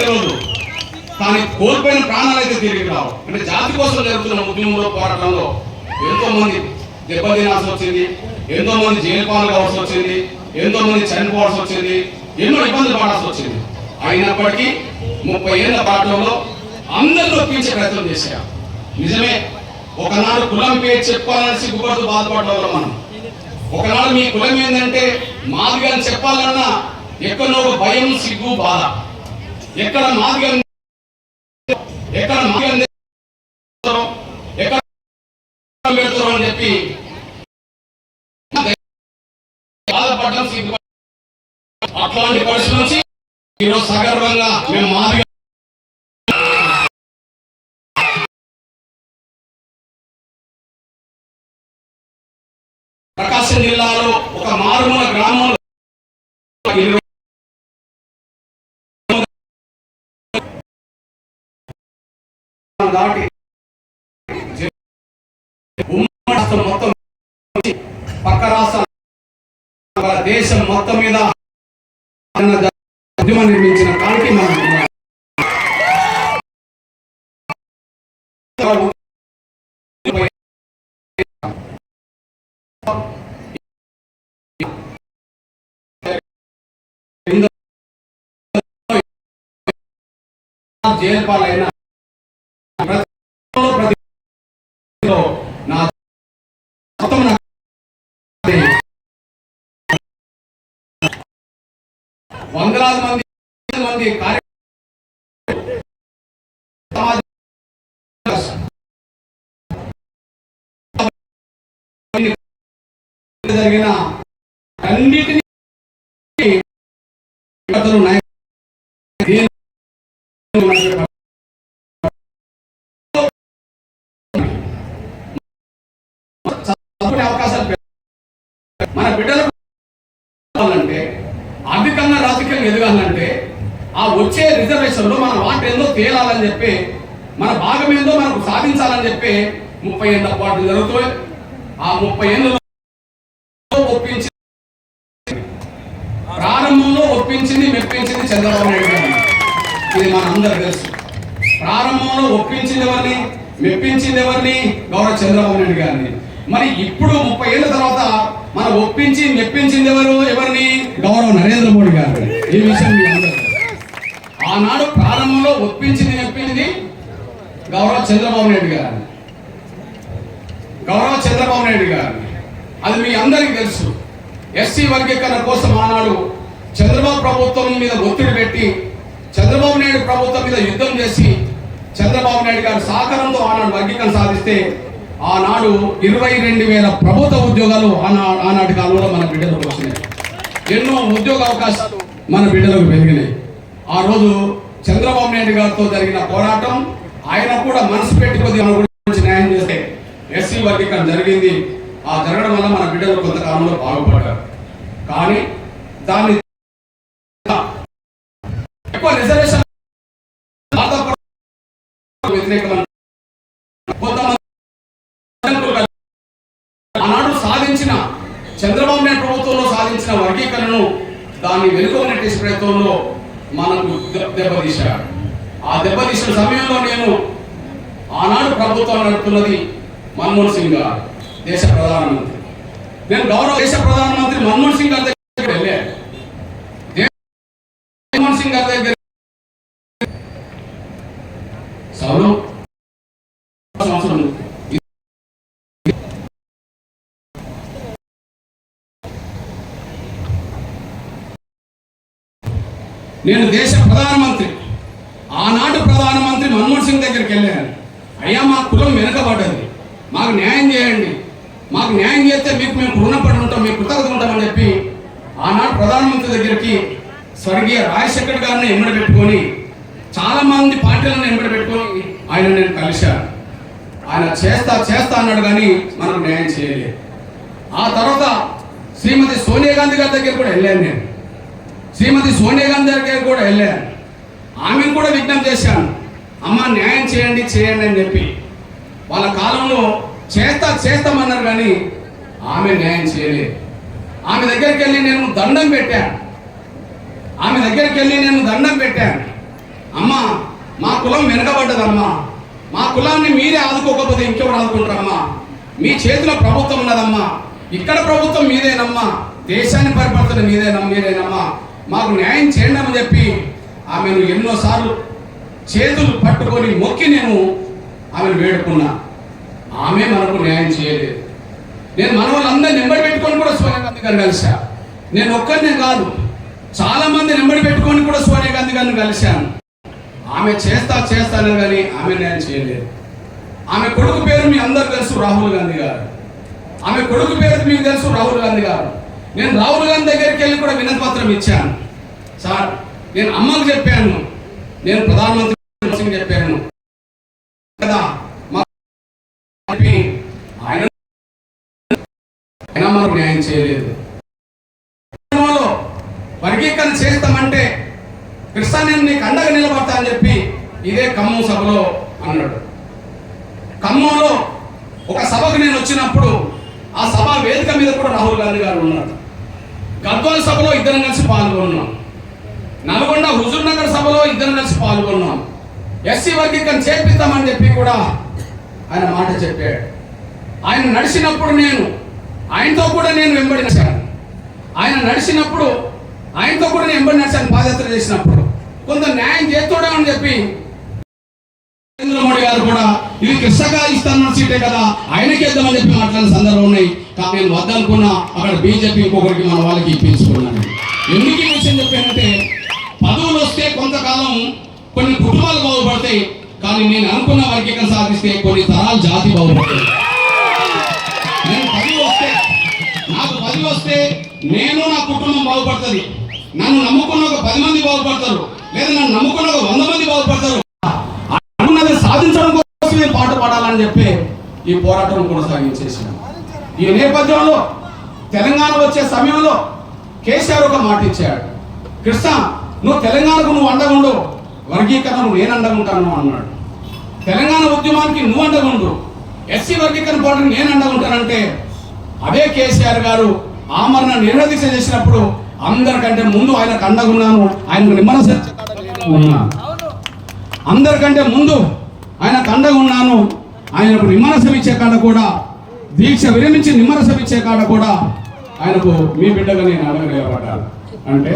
తెలియదు కానీ కోల్పోయిన ప్రాణాలు అయితే తిరిగి రావు. అంటే జాతి కోసం జరుగుతున్న ఉద్యమంలో పోరాటంలో ఎంతో మంది దెబ్బతినాల్సి వచ్చింది. ఎంతో మంది జైలు పాలు కావాల్సి వచ్చింది. ఎంతో మంది చనిపోవాల్సి వచ్చింది. ఎన్నో ఇబ్బందులు పడాల్సి వచ్చింది. అయినప్పటికీ ముప్పై ఏళ్ళ పాటలలో అందరిలో ఒప్పించే ప్రయత్నం చేశారు. నిజమే ఒకనాడు కులం పేరు చెప్పాలని సిగ్గుపడుతూ బాధపడడం మనం. ఒకనాడు మీ కులం ఏంటంటే మాదిగా అని చెప్పాలన్నా ఎక్కడో భయం సిగ్గు బాధ. ఎక్కడ మాదిగా ఎక్కడ మాదిగా ఎక్కడ పెడతారు అని చెప్పి బాధపడడం అట్లాంటి పరిస్థితి నుంచి ఈరోజు సగర్వంగా మేము మాదిగా ప్రకాశం జిల్లాలో ఒక మారుమూల గ్రామంలో దాటి ఉమ్మడి రాష్ట్రం మొత్తం పక్క రాష్ట్రాల దేశం మొత్తం మీద ఉద్యమం నిర్మించిన కాంతి మనం జైలు పాలైన వందలాది మంది మంది జరిగిన అన్నిటినీ అవకాశాలు మన బిడ్డలు వచ్చే రిజర్వేషన్లో మన వాట ఏందో తేలాలని చెప్పి మన భాగం ఏందో మనకు సాధించాలని చెప్పి ముప్పై ఏళ్ళ పాటు జరుగుతాయి ఆ ముప్పై ఏళ్ళలో ఒప్పించి ప్రారంభంలో ఒప్పించింది మెప్పించింది చంద్రబాబు నాయుడు గారు. ఇది మన అందరికి తెలుసు. ప్రారంభంలో ఒప్పించింది ఎవరిని మెప్పించింది ఎవరిని? గౌరవ చంద్రబాబు నాయుడు గారిని. మరి ఇప్పుడు ముప్పై ఏళ్ళ తర్వాత మనం ఒప్పించి మెప్పించింది ఎవరు? ఎవరిని? గౌరవ నరేంద్ర మోడీ గారు. ఈ విషయం ఆనాడు ప్రారంభంలో ఒప్పించింది చెప్పింది గౌరవ చంద్రబాబు నాయుడు గారు గౌరవ చంద్రబాబు నాయుడు గారు అది మీ అందరికీ తెలుసు. ఎస్సీ వర్గీకరణ కోసం ఆనాడు చంద్రబాబు ప్రభుత్వం మీద ఒత్తిడి పెట్టి చంద్రబాబు నాయుడు ప్రభుత్వం మీద యుద్ధం చేసి చంద్రబాబు నాయుడు గారి సహకారంతో ఆనాడు వర్గీకరణ సాధిస్తే ఆనాడు ఇరవై రెండు వేల ప్రభుత్వ ఉద్యోగాలు ఆనా ఆనాటి కాలంలో మన బిడ్డలకు వచ్చినాయి. ఎన్నో ఉద్యోగ అవకాశాలు మన బిడ్డలకు పెరిగినాయి. ఆ రోజు చంద్రబాబు నాయుడు గారితో జరిగిన పోరాటం ఆయన కూడా మనసు పెట్టి కొద్దిగా మన గురించి న్యాయం చేస్తే ఎస్సీ వర్గీకరణ జరిగింది. ఆ జరగడం వల్ల మన బిడ్డలు కొంతకాలంలో బాగుపడ్డారు. కానీ దాన్ని ఎక్కువ రిజర్వేషన్ ఆనాడు సాధించిన చంద్రబాబు నాయుడు ప్రభుత్వంలో సాధించిన వర్గీకరణను దాన్ని వెనుక ప్రయత్నంలో మనకు దెబ్బతీశాడు. ఆ దెబ్బతీసిన సమయంలో నేను ఆనాడు ప్రభుత్వం నడుపుతున్నది మన్మోహన్ సింగ్ గారు దేశ ప్రధానమంత్రి. నేను గౌరవ దేశ ప్రధానమంత్రి మన్మోహన్ సింగ్ గారి దగ్గర వెళ్ళాను. మన్మోహన్ సింగ్ గారి దగ్గర నేను దేశ ప్రధానమంత్రి. ఆనాటి ప్రధానమంత్రి మన్మోహన్ సింగ్ దగ్గరికి వెళ్ళాను. అయ్యా మా కులం వెనుకబడ్డది. మాకు న్యాయం చేయండి. మాకు న్యాయం చేస్తే మీకు మేము రుణపడి ఉంటాం మీకు కృతజ్ఞత ఉంటామని చెప్పి ఆనాడు ప్రధానమంత్రి దగ్గరికి స్వర్గీయ రాజశేఖర్ గారిని ఎంబడి పెట్టుకొని చాలా మంది పార్టీలను ఎంబడి పెట్టుకొని ఆయన నేను కలిశాను. ఆయన చేస్తా చేస్తా అన్నాడు కానీ మనకు న్యాయం చేయలేదు. ఆ తర్వాత శ్రీమతి సోనియా గాంధీ గారి దగ్గర కూడా వెళ్ళాను నేను. శ్రీమతి సోనియా గాంధీ దగ్గర కూడా వెళ్ళాను ఆమెను కూడా విజ్ఞప్తి చేశాను. అమ్మ న్యాయం చేయండి చేయండి అని చెప్పి. వాళ్ళ కాలంలో చేస్తా చేస్తామన్నారు కానీ ఆమె న్యాయం చేయలేదు ఆమె దగ్గరికి వెళ్ళి నేను దండం పెట్టాను ఆమె దగ్గరికి వెళ్ళి నేను దండం పెట్టాను అమ్మా మా కులం వెనకబడ్డదమ్మా. మా కులాన్ని మీరే ఆదుకోకపోతే ఇంకెవరు ఆదుకుంటారమ్మా? మీ చేతిలో ప్రభుత్వం ఉన్నదమ్మా. ఇక్కడ ప్రభుత్వం మీదేనమ్మా. దేశాన్ని పరిపాలన మీదేనమ్మా మీరేనమ్మా. మాకు న్యాయం చేయండి అని చెప్పి ఆమెను ఎన్నోసార్లు చేతులు పట్టుకొని మొక్కి నేను ఆమెను వేడుకున్నా. ఆమె మనకు న్యాయం చేయలేదు. నేను మన వాళ్ళందరినీ నెంబర్ పెట్టుకొని కూడా సోనియా గాంధీ గారిని కలిసా నేను ఒక్కరినే కాదు చాలా మంది నెంబడి పెట్టుకొని కూడా సోనియా గాంధీ గారిని కలిశాను. ఆమె చేస్తా చేస్తాను కానీ ఆమె న్యాయం చేయలేదు. ఆమె కొడుకు పేరు మీ అందరు తెలుసు రాహుల్ గాంధీ గారు. ఆమె కొడుకు పేరు మీకు తెలుసు రాహుల్ గాంధీ గారు. నేను రాహుల్ గాంధీ దగ్గరికి వెళ్ళి కూడా వినతిపత్రం ఇచ్చాను. సార్ నేను అమ్మకు చెప్పాను. నేను ప్రధానమంత్రి సింగ్ చెప్పాను. కదా ఆయన మనకు న్యాయం చేయలేదు. వర్గీకరణ చేస్తామంటే కృష్ణ నేను నీకు అండగా నిలబడతా అని చెప్పి ఇదే ఖమ్మం సభలో అన్నాడు. ఖమ్మంలో ఒక సభకు నేను వచ్చినప్పుడు ఆ సభ వేదిక మీద కూడా రాహుల్ గాంధీ గారు ఉన్నారు. గద్వాల సభలో ఇద్దరం కలిసి పాల్గొన్నాం. నల్గొండ హుజూర్ నగర్ సభలో ఇద్దరం కలిసి పాల్గొన్నాం. ఎస్సీ వర్గీకరణ చేపిస్తామని చెప్పి కూడా ఆయన మాట చెప్పాడు. ఆయన నడిచినప్పుడు నేను ఆయనతో కూడా నేను వెంబడి నడిచాను. ఆయన నడిచినప్పుడు ఆయనతో కూడా నేను వెంబడి నడిచాను పాదయాత్ర చేసినప్పుడు. కొంత న్యాయం చేస్తాడని చెప్పి నరేంద్ర మోడీ గారు కూడా ఇది కృష్ణగా ఇస్తానన్న సీటే కదా. ఆయనకి ఇద్దామని చెప్పి మాట్లాడిన సందర్భం ఉన్నాయి. కానీ నేను వద్దనుకున్నా అక్కడ బీజేపీ ఇంకొకరికి మన వాళ్ళకి ఇప్పించుకున్నాను. ఎందుకు ఈ విషయం చెప్పానంటే పదవులు వస్తే కొంతకాలం కొన్ని కుటుంబాలు బాగుపడతాయి. కానీ నేను అనుకున్న వర్గీకరణ సాధిస్తే కొన్ని తరాలు జాతి బాగుపడతాయి. నేను పదవి వస్తే నాకు పదవి వస్తే నేను నా కుటుంబం బాగుపడుతుంది. నన్ను నమ్ముకున్న ఒక పది మంది బాగుపడతారు. లేదా నన్ను నమ్ముకున్న ఒక వంద మంది బాగుపడతారు. నేను పాటు పడాలని చెప్పి ఈ పోరాటం కొనసాగించేసాను ఈ నేపథ్యంలో తెలంగాణ వచ్చే సమయంలో కేసీఆర్ ఒక మాట ఇచ్చాడు. కృష్ణ నువ్వు తెలంగాణకు నువ్వు అండగుండు వర్గీకరణకు నేను అండగుంటాను అన్నాడు. తెలంగాణ ఉద్యమానికి నువ్వు అండగుండు ఎస్సీ వర్గీకరణ పోవడానికి నేను అండగుంటానంటే అదే కేసీఆర్ గారు ఆమరణ నిర్వదీక్ష చేసినప్పుడు అందరికంటే ముందు ఆయనకు అండగున్నాను ఆయనకు నిమ్మన అందరికంటే ముందు ఆయన తండగా ఉన్నాను. ఆయనకు నిమ్మరసం ఇచ్చే కాడ కూడా దీక్ష విరమించి నిమ్మరసం ఇచ్చే కాడ కూడా ఆయనకు మీ బిడ్డగా నేను అడగ నిలబడ్డాను అంటే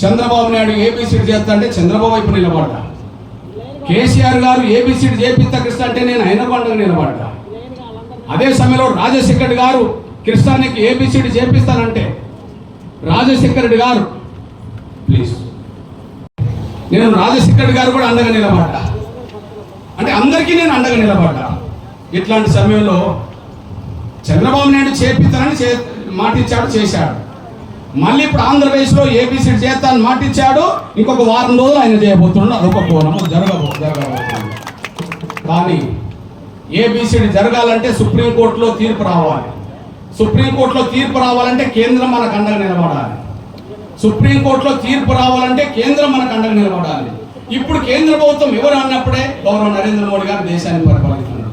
చంద్రబాబు నాయుడు ఏబిసిడి చేస్తా అంటే చంద్రబాబు వైపు నిలబడ్డా. కేసీఆర్ గారు ఏబిసిడి చేపిస్తా కృష్ణ అంటే నేను ఆయన పండుగ నిలబడ్డా. అదే సమయంలో రాజశేఖర్ గారు కృష్ణానికి ఏబిసిడి చేపిస్తానంటే రాజశేఖర్ గారు ప్లీజ్. నేను రాజశేఖర్ గారు కూడా అండగా నిలబడ్డా. అంటే అందరికీ నేను అండగా నిలబడ్డా. ఇట్లాంటి సమయంలో చంద్రబాబు నాయుడు చేపిస్తానని చే మాటిచ్చాడు చేశాడు. మళ్ళీ ఇప్పుడు ఆంధ్రప్రదేశ్లో ఏబిసిడి చేస్తానని మాటిచ్చాడు. ఇంకొక వారం రోజులు ఆయన చేయబోతున్నాడు. అదొక కోణం జరగబో జరగబోతుంది. కానీ ఏబిసిడి జరగాలంటే సుప్రీంకోర్టులో తీర్పు రావాలి. సుప్రీంకోర్టులో తీర్పు రావాలంటే కేంద్రం మనకు అండగా నిలబడాలి. సుప్రీంకోర్టులో తీర్పు రావాలంటే కేంద్రం మనకు అండగా నిలబడాలి. ఇప్పుడు కేంద్ర ప్రభుత్వం ఎవరు అన్నప్పుడే గౌరవ నరేంద్ర మోడీ గారు దేశాన్ని పరిపాలిస్తున్నారు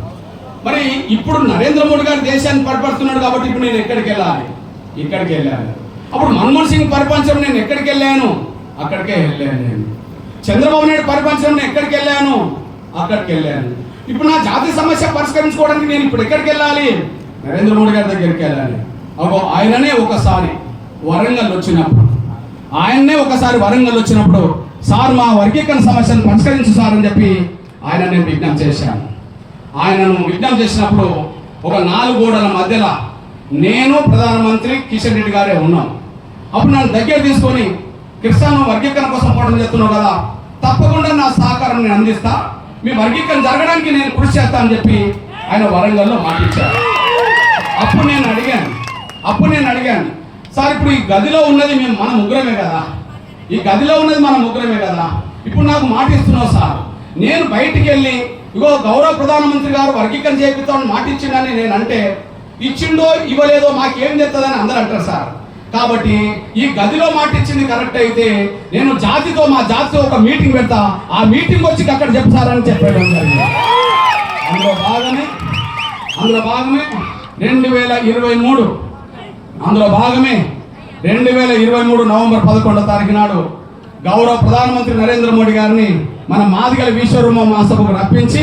మరి ఇప్పుడు నరేంద్ర మోడీ గారు దేశాన్ని పరిపాలిస్తున్నాడు కాబట్టి ఇప్పుడు నేను ఎక్కడికి వెళ్ళాలి? ఇక్కడికి వెళ్ళాను అప్పుడు మన్మోహన్ సింగ్ పరిపాలించడం నేను ఎక్కడికి వెళ్ళాను? అక్కడికే వెళ్ళాను నేను. చంద్రబాబు నాయుడు పరిపాలించడం నేను ఎక్కడికి వెళ్ళాను? అక్కడికి వెళ్ళాను. ఇప్పుడు నా జాతీయ సమస్య పరిష్కరించుకోవడానికి నేను ఇప్పుడు ఎక్కడికి వెళ్ళాలి? నరేంద్ర మోడీ గారి దగ్గరికి వెళ్ళాలి. అగో ఆయననే ఒకసారి వరంగల్ వచ్చినప్పుడు. ఆయన్నే ఒకసారి వరంగల్ వచ్చినప్పుడు సార్ మా వర్గీకరణ సమస్యను పరిష్కరించు సార్ అని చెప్పి ఆయన నేను విజ్ఞప్తి చేశాను. ఆయనను విజ్ఞప్తి చేసినప్పుడు ఒక నాలుగు గోడల మధ్యలో నేను ప్రధానమంత్రి కిషన్ రెడ్డి గారే ఉన్నాం. అప్పుడు నన్ను దగ్గర తీసుకొని కృష్ణను వర్గీకరణ కోసం పోవడం చేస్తున్నావు కదా తప్పకుండా నా సహకారం నేను అందిస్తా. మీ వర్గీకరణ జరగడానికి నేను కృషి చేస్తా అని చెప్పి ఆయన వరంగల్లో మాటిచ్చారు. అప్పుడు నేను అడిగాను అప్పుడు నేను అడిగాను సార్ ఇప్పుడు ఈ గదిలో ఉన్నది మేము మన ముగ్గురమే కదా ఈ గదిలో ఉన్నది మన ముగ్గురమే కదా. ఇప్పుడు నాకు మాట ఇస్తున్నావు సార్. నేను బయటికి వెళ్ళి ఇగో గౌరవ ప్రధానమంత్రి గారు వర్గీకరణ చేపిస్తామని మాట ఇచ్చిండని నేను అంటే ఇచ్చిండో ఇవ్వలేదో మాకేం చెప్తుందని అందరూ అంటారు సార్. కాబట్టి ఈ గదిలో మాట ఇచ్చింది కరెక్ట్ అయితే నేను జాతితో మా జాతితో ఒక మీటింగ్ పెడతా. ఆ మీటింగ్ వచ్చి అక్కడ చెప్తారని చెప్పడం జరిగింది. అందులో భాగమే అందులో భాగమే రెండు వేల ఇరవై మూడు. అందులో భాగమే రెండు వేల ఇరవై మూడు నవంబర్ పదకొండో తారీఖు నాడు గౌరవ ప్రధానమంత్రి నరేంద్ర మోడీ గారిని మన మాదిగల విశ్వరూప మహాసభకు రప్పించి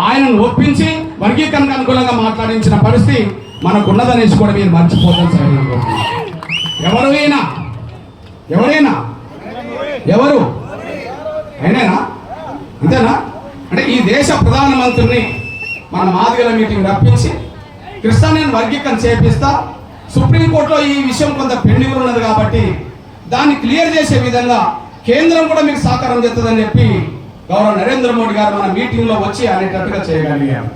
ఆయనను ఒప్పించి వర్గీకరణకు అనుకూలంగా మాట్లాడించిన పరిస్థితి మనకు ఉన్నదనేసి కూడా మీరు మర్చిపోతారు నేను ఎవరు అయినా? ఎవరైనా? ఎవరు? అయినేనా ఇదేనా అంటే ఈ దేశ ప్రధానమంత్రిని మన మాదిగల మీటింగ్ రప్పించి క్రిస్టానియన్ వర్గీకరణ చేపిస్తా సుప్రీంకోర్టులో ఈ విషయం కొంత పెండింగ్ ఉన్నది కాబట్టి దాన్ని క్లియర్ చేసే విధంగా కేంద్రం కూడా మీకు సహకారం చేస్తుందని చెప్పి గౌరవ నరేంద్ర మోడీ గారు మన మీటింగ్లో వచ్చి అనేటట్టుగా చేయగలిగారు.